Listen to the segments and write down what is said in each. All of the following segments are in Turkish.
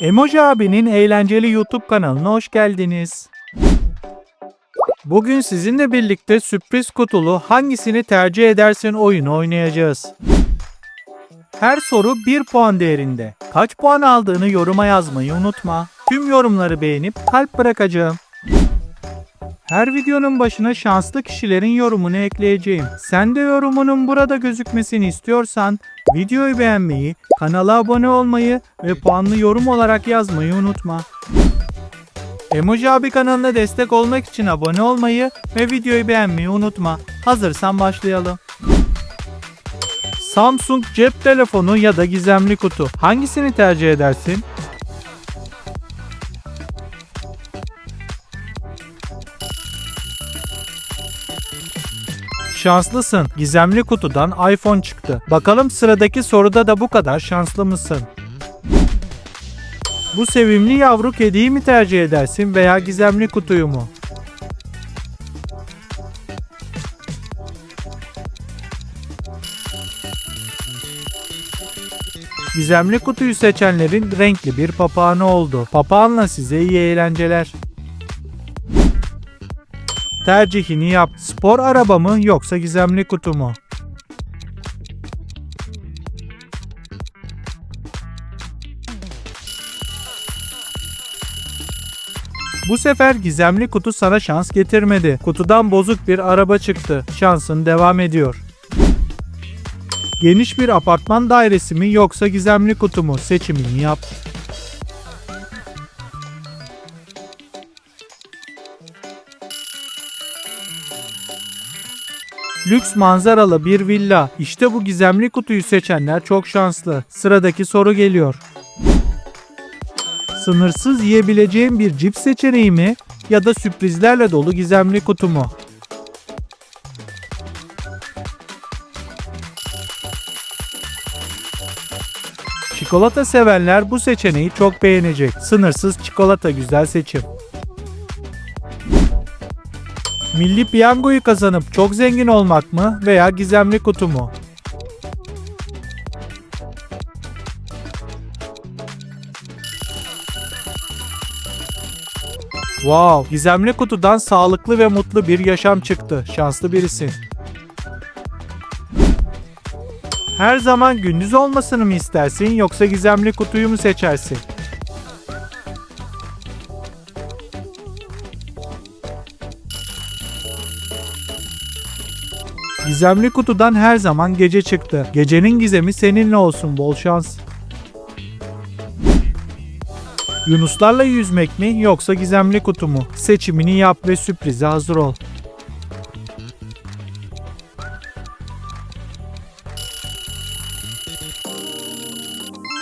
Emoji abinin eğlenceli YouTube kanalına hoş geldiniz. Bugün sizinle birlikte sürpriz kutulu hangisini tercih edersin oyunu oynayacağız. Her soru 1 puan değerinde. Kaç puan aldığını yoruma yazmayı unutma. Tüm yorumları beğenip kalp bırakacağım. Her videonun başına şanslı kişilerin yorumunu ekleyeceğim. Sen de yorumunun burada gözükmesini istiyorsan videoyu beğenmeyi, kanala abone olmayı ve puanlı yorum olarak yazmayı unutma. Emoji abi kanalına destek olmak için abone olmayı ve videoyu beğenmeyi unutma. Hazırsan başlayalım. Samsung cep telefonu ya da gizemli kutu. Hangisini tercih edersin? Şanslısın. Gizemli kutudan iPhone çıktı. Bakalım sıradaki soruda da bu kadar şanslı mısın? Bu sevimli yavru kediyi mi tercih edersin veya gizemli kutuyu mu? Gizemli kutuyu seçenlerin renkli bir papağanı oldu. Papağanla size iyi eğlenceler. Tercihini yap. Spor araba mı yoksa gizemli kutu mu? Bu sefer gizemli kutu sana şans getirmedi. Kutudan bozuk bir araba çıktı. Şansın devam ediyor. Geniş bir apartman dairesi mi yoksa gizemli kutu mu? Seçimini yap. Lüks manzaralı bir villa. İşte bu gizemli kutuyu seçenler çok şanslı. Sıradaki soru geliyor. Sınırsız yiyebileceğin bir cips seçeneği mi ya da sürprizlerle dolu gizemli kutu mu? Çikolata sevenler bu seçeneği çok beğenecek. Sınırsız çikolata güzel seçim. Milli piyangoyu kazanıp çok zengin olmak mı veya gizemli kutu mu? Wow, gizemli kutudan sağlıklı ve mutlu bir yaşam çıktı. Şanslı birisin. Her zaman gündüz olmasını mı istersin yoksa gizemli kutuyu mu seçersin? Gizemli kutudan her zaman gece çıktı. Gecenin gizemi seninle olsun bol şans. Yunuslarla yüzmek mi yoksa gizemli kutu mu? Seçimini yap ve sürprize hazır ol.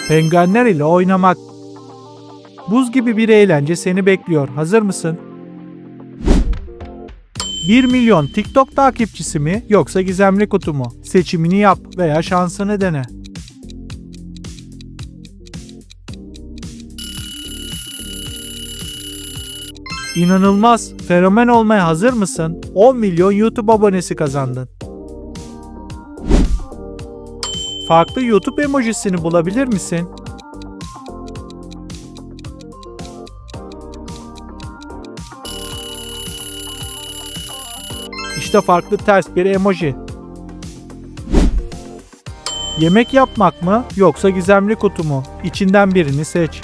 Penguenler ile oynamak. Buz gibi bir eğlence seni bekliyor. Hazır mısın? 1 milyon TikTok takipçisi mi yoksa gizemli kutu mu? Seçimini yap veya şansını dene. İnanılmaz. Fenomen olmaya hazır mısın? 10 milyon YouTube abonesi kazandın. Farklı YouTube emojisini bulabilir misin? İşte farklı ters bir emoji. Yemek yapmak mı yoksa gizemli kutu mu? İçinden birini seç.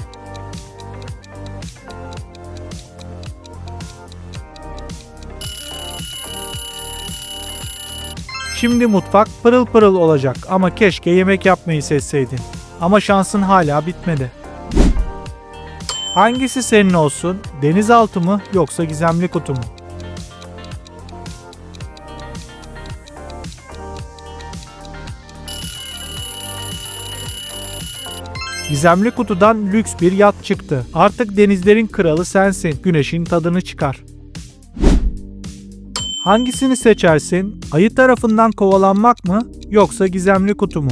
Şimdi mutfak pırıl pırıl olacak ama keşke yemek yapmayı seçseydin. Ama şansın hala bitmedi. Hangisi senin olsun? Denizaltı mı yoksa gizemli kutu mu? Gizemli kutudan lüks bir yat çıktı. Artık denizlerin kralı sensin. Güneşin tadını çıkar. Hangisini seçersin? Ayı tarafından kovalanmak mı yoksa gizemli kutu mu?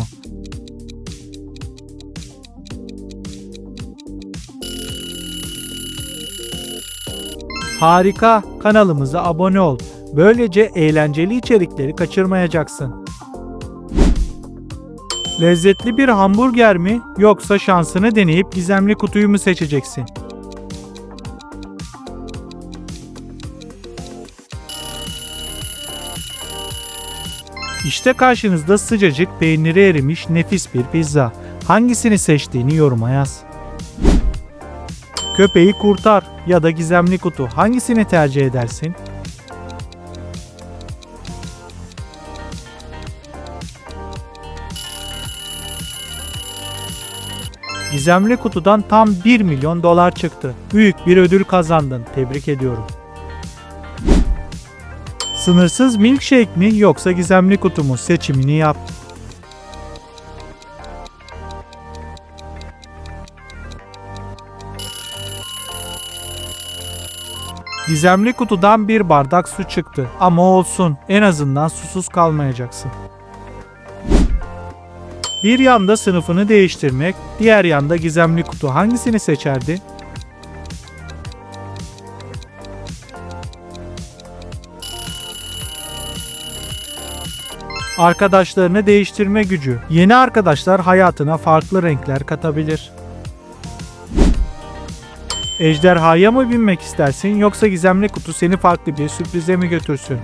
Harika! Kanalımıza abone ol. Böylece eğlenceli içerikleri kaçırmayacaksın. Lezzetli bir hamburger mi yoksa şansını deneyip gizemli kutuyu mu seçeceksin? İşte karşınızda sıcacık peyniri erimiş nefis bir pizza. Hangisini seçtiğini yoruma yaz. Köpeği kurtar ya da gizemli kutu hangisini tercih edersin? Gizemli kutudan tam 1 milyon dolar çıktı. Büyük bir ödül kazandın. Tebrik ediyorum. Sınırsız milkshake mi yoksa gizemli kutu mu? Seçimini yap. Gizemli kutudan bir bardak su çıktı. Ama olsun, en azından susuz kalmayacaksın. Bir yanda sınıfını değiştirmek, diğer yanda gizemli kutu hangisini seçerdi? Arkadaşlarını değiştirme gücü. Yeni arkadaşlar hayatına farklı renkler katabilir. Ejderhaya mı binmek istersin yoksa gizemli kutu seni farklı bir sürprize mi götürsün?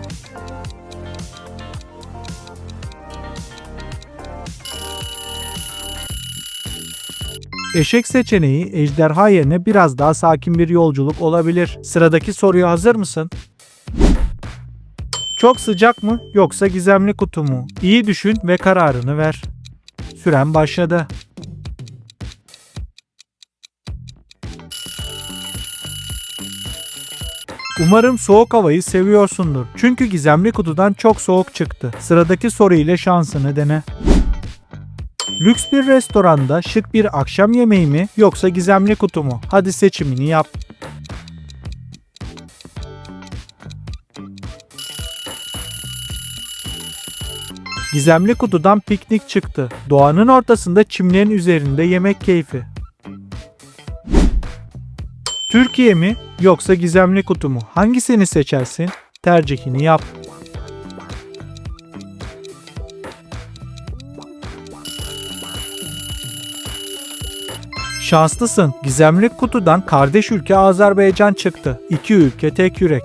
Eşek seçeneği ejderha yerine biraz daha sakin bir yolculuk olabilir. Sıradaki soruya hazır mısın? Çok sıcak mı yoksa gizemli kutu mu? İyi düşün ve kararını ver. Süren başladı. Umarım soğuk havayı seviyorsundur. Çünkü gizemli kutudan çok soğuk çıktı. Sıradaki soru ile şansını dene. Lüks bir restoranda şık bir akşam yemeği mi yoksa gizemli kutu mu? Hadi seçimini yap. Gizemli kutudan piknik çıktı. Doğanın ortasında çimlerin üzerinde yemek keyfi. Türkiye mi yoksa gizemli kutu mu? Hangisini seçersin? Tercihini yap. Şanslısın. Gizemli kutudan kardeş ülke Azerbaycan çıktı. İki ülke tek yürek.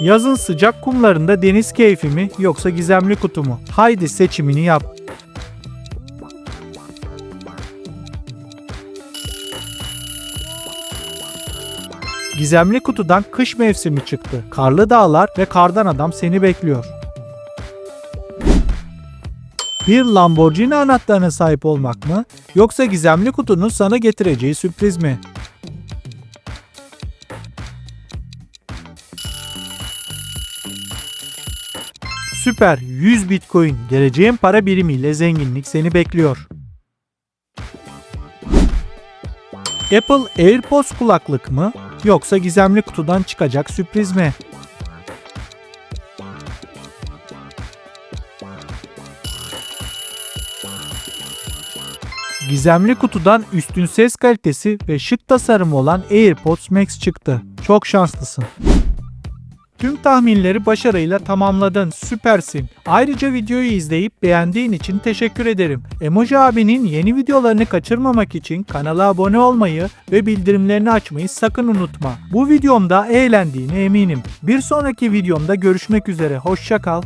Yazın sıcak kumlarında deniz keyfi mi yoksa gizemli kutu mu? Haydi seçimini yap. Gizemli kutudan kış mevsimi çıktı. Karlı dağlar ve kardan adam seni bekliyor. Bir Lamborghini anahtarına sahip olmak mı yoksa gizemli kutunun sana getireceği sürpriz mi? Süper 100 Bitcoin geleceğin para birimiyle zenginlik seni bekliyor. Apple AirPods kulaklık mı yoksa gizemli kutudan çıkacak sürpriz mi? Gizemli kutudan üstün ses kalitesi ve şık tasarımı olan AirPods Max çıktı. Çok şanslısın. Tüm tahminleri başarıyla tamamladın. Süpersin. Ayrıca videoyu izleyip beğendiğin için teşekkür ederim. Emoji abinin yeni videolarını kaçırmamak için kanala abone olmayı ve bildirimlerini açmayı sakın unutma. Bu videomda eğlendiğine eminim. Bir sonraki videomda görüşmek üzere. Hoşça kal.